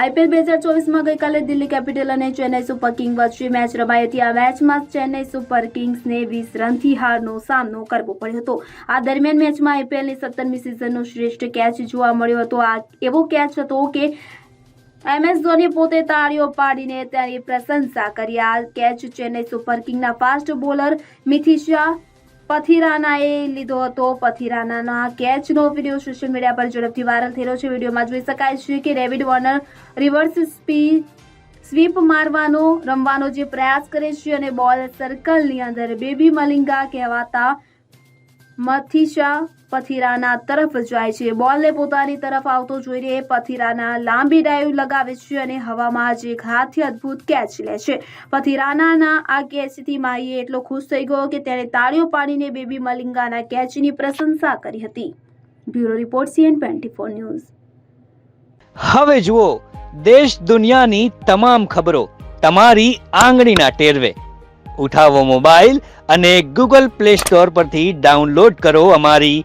IPL બે હજાર ચોવીસમાં ગઈકાલે દિલ્હી કેપિટલ અને ચેન્નઈ સુપર કિંગ વચ્ચે મેચ રમાઈ હતી. આ મેચમાં ચેન્નઈ સુપર કિંગ્સને વીસ રનથી હારનો સામનો કરવો પડ્યો હતો. આ દરમિયાન મેચમાં આઈપીએલની સત્તરમી સિઝનનો શ્રેષ્ઠ કેચ જોવા મળ્યો હતો. આ એવો કેચ હતો કે એમએસ ધોની પોતે તાળીઓ પાડીને તેની પ્રશંસા કરી. આ કેચ ચેન્નઈ સુપર કિંગના ફાસ્ટ બોલર મિથિશા પથિરાનાએ લીધો હતો. પથિરાનાના કેચનો વીડિયો સોશિયલ મીડિયા પર ઝડપથી વાયરલ થઈ રહ્યો છે. વિડીયોમાં જોઈ શકાય છે કે ડેવિડ વોર્નર રિવર્સ સ્પી સ્વીપ મારવાનો, રમવાનો જે પ્રયાસ કરે છે અને બોલ સર્કલની અંદર બેબી મલિંગા કહેવાતા મથિશા પથિરાના તરફ જાય છે. બોલને પોતાની તરફ આવતો જોઈને પથિરાના લાંબી ડાઈવ લગાવે છે અને હવામાં જે હાથથી અદ્ભુત કેચ લે છે. પથિરાનાના આ કેચથી માહીએ એટલો ખુશ થઈ ગયો કે તેણે તાળીઓ પાડીને બેબી મલિંગાના કેચની પ્રશંસા કરી હતી. Bureau report CN twenty four news. હવે જુઓ, દેશ દુનિયાની તમામ ખબરો તમારી આંગળીના ટેરવે. ઉઠાવો મોબાઈલ અને ગૂગલ પ્લે સ્ટોર પરથી ડાઉનલોડ કરો અમારી